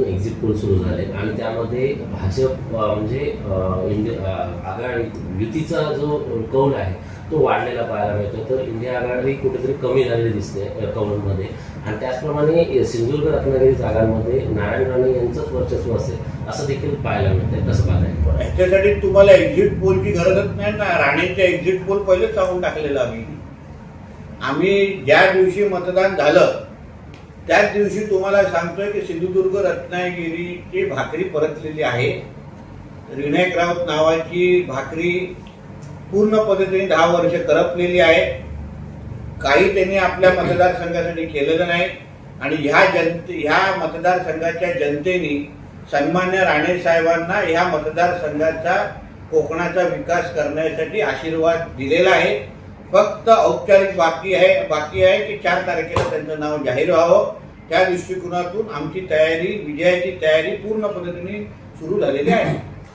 Exit poll Bhajap झाले म्हणजे त्यामध्ये इंडिया म्हणजे आघाडी युतीचा जो कौल आहे तो वाढलेला पाहायला मिळतो. तर इंडिया आघाडी कुठेतरी कमी झालेली दिसते कौलमध्ये. आणि त्याचप्रमाणे सिंधुदुर्ग रत्नागिरी जागांमध्ये नारायण राणे यांचंच वर्चस्व असेल असं देखील पाहायला मिळतंय कसं पाहता ह्याच्यासाठी तुम्हाला एक्झिट पोलची गरजच नाही ना. राणेचा एक्झिट पोल पहिलेच सांगून टाकलेला आम्ही. आम्ही ज्या दिवशी मतदान झालं त्याच दिवशी तुम्हाला सांगतोय की सिंधुदुर्ग रत्नागिरीची भाकरी परतलेली आहे. विनायक राऊत नावाची भाकरी पूर्ण पद्धतीने दहा वर्ष करपलेली आहे. काही त्यांनी आपल्या मतदारसंघासाठी केलेलं नाही. आणि ह्या जनते ह्या मतदारसंघाच्या जनतेने सन्मान्य राणे साहेबांना ह्या मतदारसंघाचा कोकणाचा विकास करण्यासाठी आशीर्वाद दिलेला आहे. फक्त औपचारिक बाकी आहे. बाकी आहे की चार तारखेला त्यांचं नाव जाहीर व्हावं. त्या दृष्टिकोनातून आमची तयारी विजयाची तयारी पूर्ण पद्धतीने सुरू झालेली आहे.